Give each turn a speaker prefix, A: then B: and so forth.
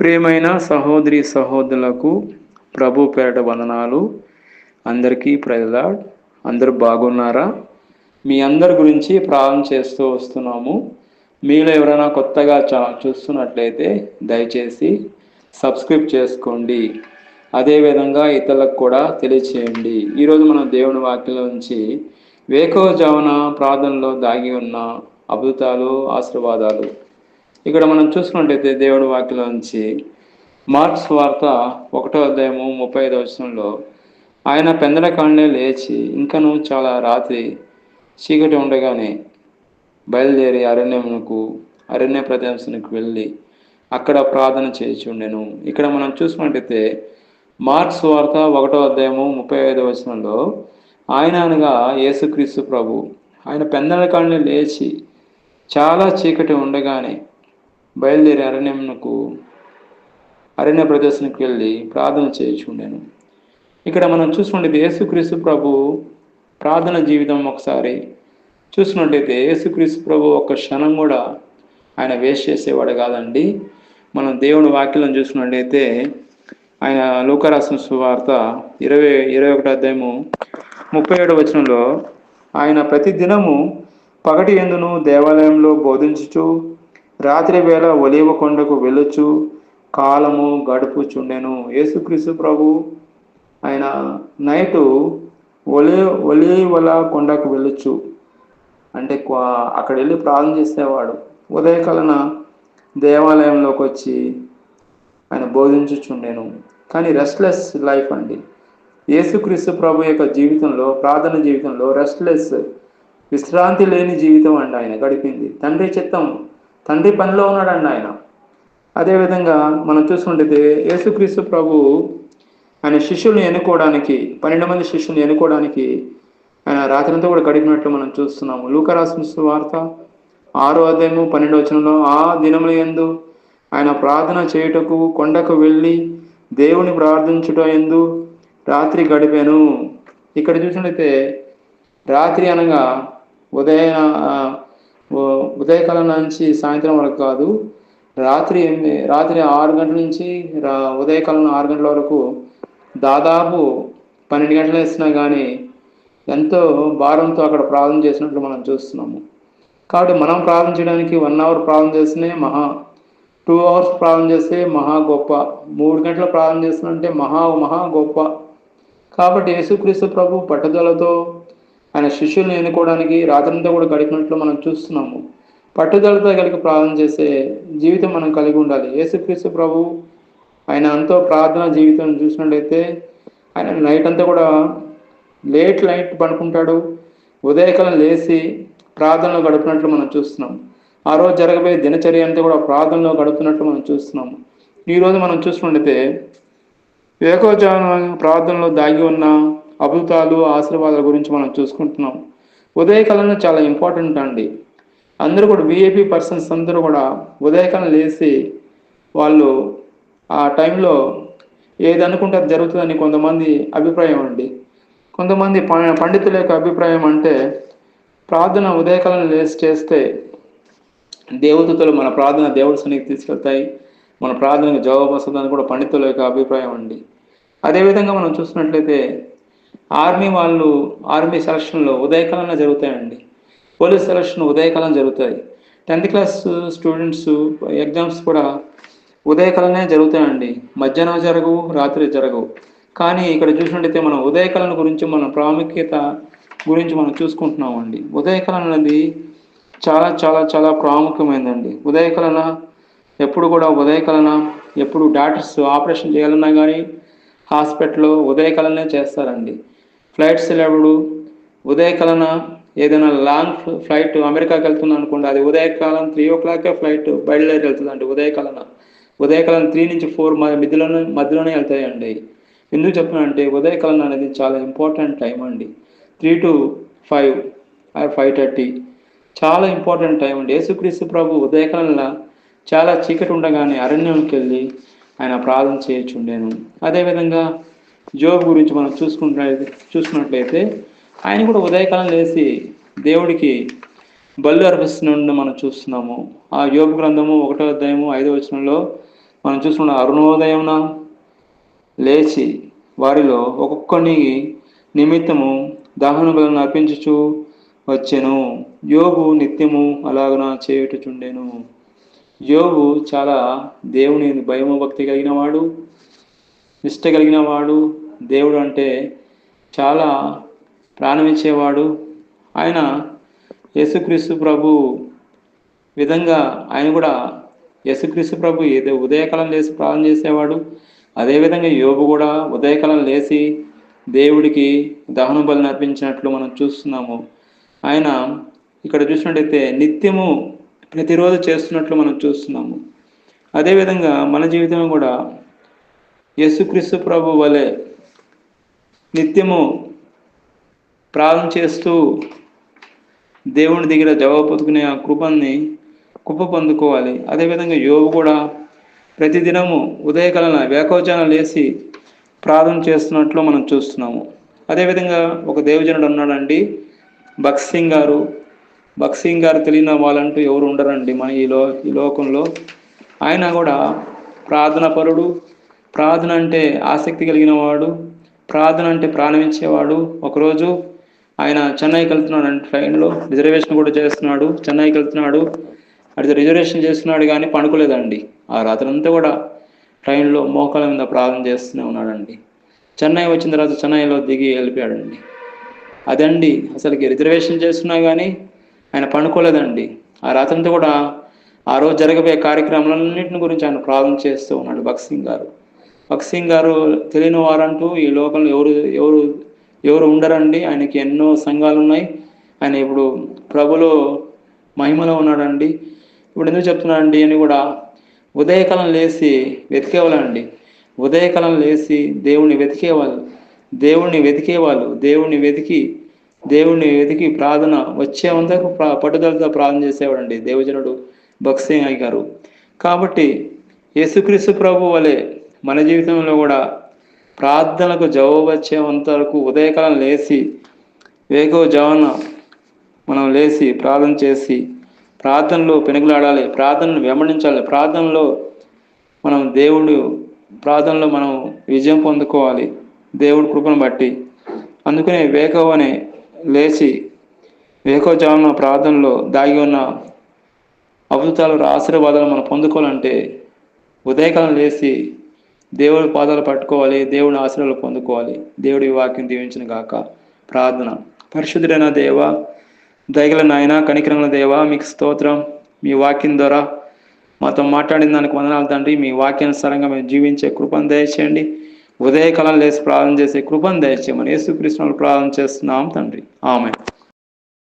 A: ప్రియమైన సహోదరి సహోదరులకు ప్రభు పేరట వందనాలు. అందరికీ ప్రజల అందరూ బాగున్నారా? మీ అందరి గురించి ప్రారంభం చేస్తూ వస్తున్నాము. మీలో ఎవరైనా కొత్తగా చ చూస్తున్నట్లయితే దయచేసి సబ్స్క్రైబ్ చేసుకోండి. అదేవిధంగా ఇతరులకు కూడా తెలియచేయండి. ఈరోజు మనం దేవుని వాక్యంలో నుంచి వేకోజామున ప్రార్థనలో దాగి ఉన్న అద్భుతాలు ఆశీర్వాదాలు ఇక్కడ మనం చూసుకున్నట్టయితే దేవుడి వాక్యంలో నుంచి మార్క్స్ వార్త ఒకటో అధ్యాయము ముప్పై ఐదో వచనంలో ఆయన పెందల కాళ్ళనే లేచి ఇంకను చాలా రాత్రి చీకటి ఉండగానే బయలుదేరి అరణ్యమునకు అరణ్య ప్రదేశానికి వెళ్ళి అక్కడ ప్రార్థన చేయుచుండెను. ఇక్కడ మనం చూసుకున్నట్టయితే మార్క్స్ వార్త ఒకటో అధ్యాయము ముప్పై ఐదో వచనంలో ఆయన అనగా యేసుక్రీస్తు ప్రభు ఆయన పెందల కాళ్ళని లేచి చాలా చీకటి ఉండగానే బయలుదేరి అరణ్యమునకు అరణ్య ప్రదర్శనకు వెళ్ళి ప్రార్థన చేయుచుండాను ఇక్కడ మనం చూసుకుంటే యేసుక్రీస్తు ప్రభు ప్రార్థన జీవితం ఒకసారి. చూసుకున్నట్టయితే యేసుక్రీస్తు ప్రభు ఒక క్షణం కూడా ఆయన వేస్ట్ చేసేవాడు కాదండి. మనం దేవుని వాక్యం చూసుకున్నట్టయితే ఆయన లోకరాసిన సువార్త ఇరవై ఇరవై ఒకటి అధ్యాయము ముప్పై ఏడు వచనంలో ఆయన ప్రతి దినము పగటి ఎందును దేవాలయంలో బోధించుచు రాత్రి వేళ ఒలివ కొండకు వెళ్ళొచ్చు కాలము గడుపుచుండెను. యేసుక్రీస్తు ప్రభు ఆయన నైటు ఒలి ఒలివల కొండకు వెళ్ళొచ్చు. అంటే అక్కడ వెళ్ళి ప్రార్థన చేసేవాడు. ఉదయకాలన దేవాలయంలోకి వచ్చి ఆయన బోధించుచుండెను. కానీ రెస్ట్లెస్ లైఫ్ అండి. యేసుక్రీస్తు ప్రభు యొక్క జీవితంలో ప్రార్థన జీవితంలో రెస్ట్లెస్ విశ్రాంతి లేని జీవితం అండి ఆయన గడిపింది. తండ్రి చిత్తం తండ్రి పనిలో ఉన్నాడండి ఆయన. అదేవిధంగా మనం చూసుకుంటే యేసుక్రీస్తు ప్రభు ఆయన శిష్యుల్ని ఎన్నుకోవడానికి పన్నెండు మంది శిష్యుల్ని ఎన్నుకోవడానికి ఆయన రాత్రంతా కూడా గడిపినట్లు మనం చూస్తున్నాము. లూకరాసిన వార్త ఆరో అధ్యాయము పన్నెండు వచనంలో ఆ దినముల ఎందు ఆయన ప్రార్థన చేయుటకు కొండకు వెళ్ళి దేవుని ప్రార్థించుట ఎందు రాత్రి గడిపాను. ఇక్కడ చూసినట్లయితే రాత్రి అనగా ఉదయ ఉదయకాలం నుంచి సాయంత్రం వరకు కాదు రాత్రి రాత్రి ఆరు గంటల నుంచి ఉదయకాలం ఆరు గంటల వరకు దాదాపు పన్నెండు గంటలు వేసినా కానీ ఎంతో భారంతో అక్కడ ప్రార్థన చేసినట్లు మనం చూస్తున్నాము. కాబట్టి మనం ప్రార్థన చేయడానికి వన్ అవర్ ప్రార్థన చేస్తేనే మహా టూ అవర్స్ ప్రార్థన చేస్తే మహా గొప్ప మూడు గంటలు ప్రార్థన చేస్తున్నంటే మహా మహా గొప్ప. కాబట్టి యేసుక్రీస్తు ప్రభు పట్టుదలతో ఆయన శిష్యుల్ని ఎన్నుకోవడానికి రాత్రంతా కూడా గడిపినట్లు మనం చూస్తున్నాము. పట్టుదలతో కలిగి ప్రార్థన చేసే జీవితం మనం కలిగి ఉండాలి. యేసుక్రీస్తు ప్రభు ఆయన అంతో ప్రార్థన జీవితం చూసినట్లయితే ఆయన నైట్ అంతా కూడా లేట్ నైట్ పడుకుంటాడు. ఉదయకాలం లేచి ప్రార్థనలో గడుపునట్లు మనం చూస్తున్నాం. ఆ రోజు జరగబోయే దినచర్య అంతా కూడా ప్రార్థనలో గడుపుతున్నట్లు మనం చూస్తున్నాము ఈరోజు మనం చూసుకుంటే ఏకోజాన ప్రార్థనలో దాగి ఉన్న అద్భుతాలు ఆశీర్వాదాల గురించి మనం చూసుకుంటున్నాం. ఉదయకాలంలో చాలా ఇంపార్టెంట్ అండి. అందరూ కూడా విఐపి పర్సన్స్ అందరూ కూడా ఉదయకాలం లేచి వాళ్ళు ఆ టైంలో ఏది అనుకుంటే అది జరుగుతుందని కొంతమంది అభిప్రాయం అండి. కొంతమంది పండితుల యొక్క అభిప్రాయం అంటే ప్రార్థన ఉదయకాలం లేచి చేస్తే దేవతలు మన ప్రార్థన దేవుడి సన్నిధికి తీసుకెళ్తాయి. మన ప్రార్థనకు జవాబు వస్తుందని కూడా పండితుల యొక్క అభిప్రాయం అండి. అదేవిధంగా మనం చూసినట్లయితే ఆర్మీ వాళ్ళు ఆర్మీ సెలక్షన్లో ఉదయకాలంలో జరుగుతాయండి. పోలీస్ సెలక్షన్ ఉదయకాలం జరుగుతాయి. టెన్త్ క్లాస్ స్టూడెంట్స్ ఎగ్జామ్స్ కూడా ఉదయకాలనే జరుగుతాయండి. మధ్యాహ్నం జరగవు రాత్రి జరగవు. కానీ ఇక్కడ చూసినట్టయితే మనం ఉదయకాలం గురించి మన ప్రాముఖ్యత గురించి మనం చూసుకుంటున్నామండి. ఉదయకాలం అనేది చాలా చాలా చాలా ప్రాముఖ్యమైనదండి ఉదయకాలన ఎప్పుడు కూడా ఉదయకాలన ఎప్పుడు డాక్టర్స్ ఆపరేషన్ చేయాలన్నా కానీ హాస్పిటల్లో ఉదయకాలనే చేస్తారండి. ఫ్లైట్స్ వెళ్ళేప్పుడు ఉదయకాలన ఏదైనా లాంగ్ ఫ్లైట్ అమెరికాకి వెళ్తుంది అనుకోండి అది ఉదయకాలం త్రీ ఓ క్లాకే ఫ్లైట్ బయలుదేరి వెళ్తుందండి ఉదయకాలన. ఉదయకాలం త్రీ నుంచి ఫోర్ మధ్యలోనే మధ్యలోనే వెళ్తాయండి. ఎందుకు చెప్తున్నానంటే ఉదయకాలం అనేది చాలా ఇంపార్టెంట్ టైం అండి. Three to five or five thirty చాలా ఇంపార్టెంట్ టైం అండి. యేసుక్రీస్తు ప్రభు ఉదయకాలంలో చాలా చీకటి ఉండగానే అరణ్యంకి వెళ్ళి ఆయన ప్రార్థన చేయొచ్చుండేను అదేవిధంగా జోబ్ గురించి మనం చూసుకుంటున్నట్లయితే చూసుకున్నట్లయితే ఆయన కూడా ఉదయకాలం లేచి దేవుడికి బళ్ళు అర్పిస్తున్న మనం చూస్తున్నాము. ఆ యోగ గ్రంథము ఒకటో అధ్యాయము ఐదో వచనంలో మనం చూసుకున్న అరుణోదయమున లేచి వారిలో ఒక్కొక్కని నిమిత్తము దహన బలం అర్పించుచు వచ్చెను. యోగు నిత్యము అలాగన చేయుటచుండెను. యోగు చాలా దేవుని భయము భక్తి కలిగిన వాడు నిష్ట కలిగిన వాడు దేవుడు అంటే చాలా ప్రాణమిచ్చేవాడు. ఆయన యేసుక్రీస్తు ప్రభు విధంగా ఆయన కూడా యేసుక్రీస్తు ప్రభు ఏదో ఉదయకాలం లేచి ప్రార్థన చేసేవాడు. అదేవిధంగా యోగు కూడా ఉదయకాలం లేచి దేవుడికి దహన బలి అర్పించినట్లు మనం చూస్తున్నాము. ఆయన ఇక్కడ చూసినట్టయితే నిత్యము ప్రతిరోజు చేస్తున్నట్లు మనం చూస్తున్నాము. అదేవిధంగా మన జీవితం కూడా యేసుక్రీస్తు ప్రభు వలె నిత్యము ప్రార్థన చేస్తూ దేవుని దగ్గర జవాబు పొందుకునే ఆ కృపని కుప్ప పొందుకోవాలి. అదేవిధంగా యోగు కూడా ప్రతిదినము ఉదయకాలన వేకోజానం లేచి ప్రార్థన చేస్తున్నట్లు మనం చూస్తున్నాము. అదేవిధంగా ఒక దేవజనుడు ఉన్నాడండి భక్సింగ్ గారు. భక్సింగ్ గారు తెలియని వాళ్ళంటూ ఎవరు ఉండరండి మన ఈ లో ఈ లోకంలో. ఆయన కూడా ప్రార్థన పరుడు ప్రార్థన అంటే ఆసక్తి కలిగిన వాడు ప్రార్థన అంటే ప్రాణమించేవాడు ఒకరోజు ఆయన చెన్నైకి వెళ్తున్నాడు అంటే ట్రైన్లో. రిజర్వేషన్ కూడా చేస్తున్నాడు. చెన్నైకి వెళ్తున్నాడు. అడిగితే రిజర్వేషన్ చేస్తున్నాడు కానీ పనుకోలేదండి. ఆ రాత్రి అంతా కూడా ట్రైన్లో మోకాల మీద ప్రార్థన చేస్తూనే ఉన్నాడండి. చెన్నై వచ్చిన తర్వాత చెన్నైలో దిగి వెళ్ళిపోయాడండి. అదండి అసలుకి రిజర్వేషన్ చేస్తున్నా కానీ ఆయన పనుకోలేదండి. ఆ రాత్రంతా కూడా ఆ రోజు జరగబోయే కార్యక్రమాలన్నింటిని గురించి ఆయన ప్రార్థన చేస్తూ ఉన్నాడు భక్సింగ్ గారు. భక్సింగ్ గారు తెలియని వారంటూ ఈ లోకంలో ఎవరు ఎవరు ఎవరు ఉండరండి. ఆయనకి ఎన్నో సంఘాలు ఉన్నాయి ఆయన ఇప్పుడు ప్రభులో మహిమలో ఉన్నాడండి. ఇప్పుడు ఎందుకు చెప్తున్నాడండి అని కూడా ఉదయకాలం లేచి వెతికేవాళ్ళండి. ఉదయకాలం లేచి దేవుణ్ణి వెతికేవాళ్ళు. దేవుణ్ణి వెతికేవాళ్ళు. దేవుణ్ణి వెతికి దేవుణ్ణి వెతికి ప్రార్థన వచ్చే వందకు పట్టుదలతో ప్రార్థన చేసేవాడండి దేవజనుడు భక్సింగ్ గారు. కాబట్టి యేసుక్రీస్తు ప్రభు వలె మన జీవితంలో కూడా ప్రార్థనలకు జవాబు వచ్చేంత వరకు ఉదయకాలం లేచి వేగో జవన మనం లేచి ప్రార్థన చేసి ప్రార్థనలో పెనుగులాడాలి ప్రార్థనను వెంబడించాలి ప్రార్థనలో మనం దేవుడు ప్రార్థనలో మనం విజయం పొందుకోవాలి దేవుడి కృపను బట్టి. అందుకనే వేకో అనే లేచి వేకో ప్రార్థనలో దాగి ఉన్న అద్భుతాలు ఆశీర్వాదాలు మనం పొందుకోవాలంటే ఉదయకాలం లేచి దేవుడి పాదాలు పట్టుకోవాలి దేవుడి ఆశీర్వాదాలు పొందుకోవాలి. దేవుడి వాక్యం దీవించిన గాక ప్రార్థన. పరిశుద్ధుడైన దేవ దయగల నాయన కనికరంగల దేవ మీకు స్తోత్రం. మీ వాక్యం ద్వారా మాతో మాట్లాడిన దానికి వందనాలు తండ్రి. మీ వాక్యానుసారంగా మేము జీవించే కృపను దయచేయండి. ఉదయకాలం లేచి ప్రార్థన చేసే కృపను దయచేయమని యేసుకృష్ణులు ప్రార్థన చేస్తున్నాం తండ్రి. ఆమె